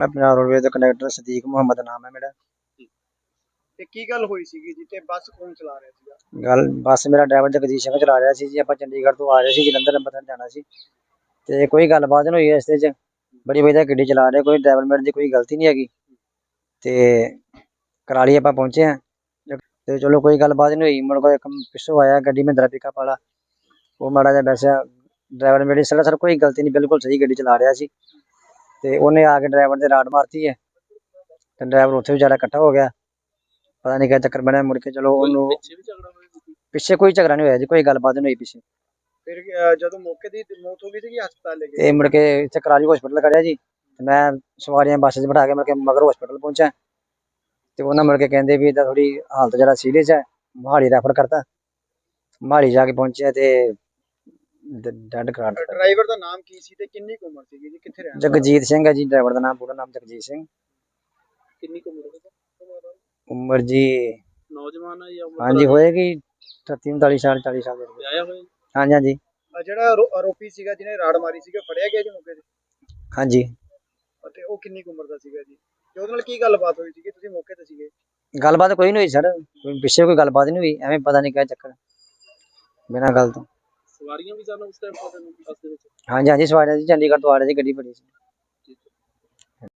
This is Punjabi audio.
ਮੈਂ ਪੰਜਾਬ ਰੋਡਵੇਜ਼ ਦਾ ਕੰਡਕਟਰ ਸਦੀਕ ਮੁਹੰਮਦ ਨਾਮ ਹੈ ਮੇਰਾ। ਤੇ ਕੀ ਗੱਲ ਹੋਈ ਸੀਗੀ ਜੀ? ਤੇ ਬੱਸ ਕੌਣ ਚਲਾ ਰਿਹਾ ਸੀਗਾ? ਗੱਲ ਬੱਸ ਮੇਰਾ ਡਰਾਈਵਰ ਜਗਦੀਸ਼ ਸਿੰਘ ਚਲਾ ਰਿਹਾ ਸੀ ਜੀ। ਆਪਾਂ ਚੰਡੀਗੜ੍ਹ ਤੋਂ ਆ ਰਹੇ ਸੀ ਜਲੰਧਰ ਅੰਮ੍ਰਿਤਸਰ ਜਾਣਾ ਸੀ। ਤੇ ਕੋਈ ਗੱਲਬਾਤ ਨਹੀਂ ਹੋਈ ਰਸਤੇ 'ਚ। ਬੜੀ ਵਧੀਆ ਗੱਡੀ ਚਲਾ ਰਿਹਾ ਕੋਈ ਡਰਾਈਵਰ ਮੇਰੇ ਦੀ ਕੋਈ ਗਲਤੀ ਨਹੀਂ ਹੈਗੀ। ਤੇ ਕਰਾਲੀ ਆਪਾਂ ਪਹੁੰਚੇ ਆ ਤੇ ਚਲੋ ਕੋਈ ਗੱਲਬਾਤ ਨਹੀਂ ਹੋਈ। ਮੁੜ ਕੇ ਇੱਕ ਪਿੱਛੋਂ ਆਇਆ ਗੱਡੀ ਮਹਿੰਦਰਾ ਪਿਕਅਪ ਵਾਲਾ। ਉਹ ਮਾੜਾ ਜਿਹਾ ਵੈਸਾ ਡਰਾਈਵਰ ਮੇਰੀ ਸਰ ਸਰ ਕੋਈ ਗਲਤੀ ਨਹੀਂ ਬਿਲਕੁਲ ਸਹੀ ਗੱਡੀ ਚਲਾ ਰਿਹਾ ਸੀ। ਤੇ ਉਹਨੇ ਆ ਕੇ ਡਰਾਈਵਰ ਦੇ ਰਾਡ ਮਾਰਤੀ ਹੈ। ਤੇ ਡਰਾਈਵਰ ਉੱਥੇ ਵਿਚਾਰਾ ਇਕੱਠਾ ਹੋ ਗਿਆ। ਪਤਾ ਨਹੀਂ ਕਿਆ ਚੱਕਰ ਬਣਿਆ ਮੁੜ ਕੇ ਚਲੋ ਉਹਨੂੰ ਪਿੱਛੇ ਵੀ ਝਗੜਾ ਹੋਇਆ ਸੀ ਪਿੱਛੇ ਕੋਈ ਝਗੜਾ ਨਹੀਂ ਹੋਇਆ ਜੀ ਕੋਈ ਗੱਲਬਾਤ ਨਹੀਂ ਹੋਈ ਪਿੱਛੇ। ਫਿਰ ਅਹ, ਜਦੋਂ ਮੌਕੇ ਦੀ ਮੌਤ ਹੋ ਗਈ ਸੀਗੀ ਹਸਪਤਾਲ ਲੈ ਗਏ ਤੇ ਮੁੜ ਕੇ ਇੱਥੇ ਕਰਾਲੀ ਹਸਪੀਟਲ ਖੜਿਆ ਜੀ। ਤੇ ਮੈਂ ਸਵਾਰੀਆਂ ਬੱਸ 'ਚ ਬਿਠਾ ਕੇ ਮੁੜ ਕੇ ਮਗਰ ਹਸਪੀਟਲ ਪਹੁੰਚਿਆ। ਤੇ ਉਹਨਾਂ ਮੁੜ ਕੇ ਕਹਿੰਦੇ ਵੀ ਇਹਦਾ ਥੋੜੀ ਹਾਲਤ ਜਰਾ ਸੀਰੀਅਸ ਹੈ। ਮੋਹਾਲੀ ਰੈਫਰ ਕਰਤਾ। ਮੋਹਾਲੀ ਜਾ ਕੇ ਪਹੁੰਚਿਆ ਤੇ ਡੈਡ ਕਰਾ ਦਿੱਤਾ। ਡਰਾਈਵਰ ਦਾ ਨਾਮ ਕੀ ਸੀ ਤੇ ਕਿੰਨੀ ਕੁ ਉਮਰ ਸੀਗੀ ਜੀ? ਕਿੱਥੇ ਰਹਿੰਦਾ ਜਗਜੀਤ ਸਿੰਘ ਹੈ ਜੀ ਡਰਾਈਵਰ ਦਾ ਨਾਮ ਪੂਰਾ ਨਾਮ ਜਗਜੀਤ ਸਿੰਘ। ਕਿੰਨੀ ਕੁ ਉਮਰ ਹੈ ਉਮਰ ਜੀ ਨੌਜਵਾਨ ਹੈ ਜਾਂ ਹਾਂਜੀ ਹੋਏਗੀ 38 39 ਸਾਲ 40 ਸਾਲ ਦੇ। ਆਇਆ ਹੋਇਆ ਹਾਂਜੀ ਹਾਂਜੀ। ਜਿਹੜਾ ਆਰੋ- ਆਰੋਪੀ ਸੀਗਾ ਜਿਹਨੇ ਰਾੜ ਮਾਰੀ ਸੀਗਾ ਫੜਿਆ ਗਿਆ ਜੀ ਮੌਕੇ ਤੇ? ਹਾਂਜੀ। ਅਤੇ ਉਹ ਕਿੰਨੀ ਕੁ ਉਮਰ ਦਾ ਸੀਗਾ ਜੀ? ਤੇ ਉਹਦੇ ਨਾਲ ਕੀ ਗੱਲਬਾਤ ਹੋਈ ਸੀਗੀ? ਤੁਸੀਂ ਮੌਕੇ ਤੇ ਸੀਗੇ। ਗੱਲਬਾਤ ਕੋਈ ਨਹੀਂ ਹੋਈ ਸਰ। ਪਿੱਛੇ ਕੋਈ ਗੱਲਬਾਤ ਨਹੀਂ ਹੋਈ ਐਵੇਂ ਪਤਾ ਨਹੀਂ ਕਿਆ ਚੱਕਰ। ਬਿਨਾਂ ਗੱਲ ਤੋਂ। ਸਵਾਰੀਆਂ ਵੀ ਸਨ ਉਸ ਟਾਈਮ ਪਤਾ ਨਹੀਂ ਬੱਸ ਦੇ ਵਿੱਚ? ਹਾਂਜੀ ਹਾਂਜੀ, ਸਵਾਰੀਆਂ ਜੀ, ਚੰਡੀਗੜ੍ਹ ਤੋਂ ਆ ਰਹੇ ਸੀ, ਗੱਡੀ ਬੜੀ ਸੀ।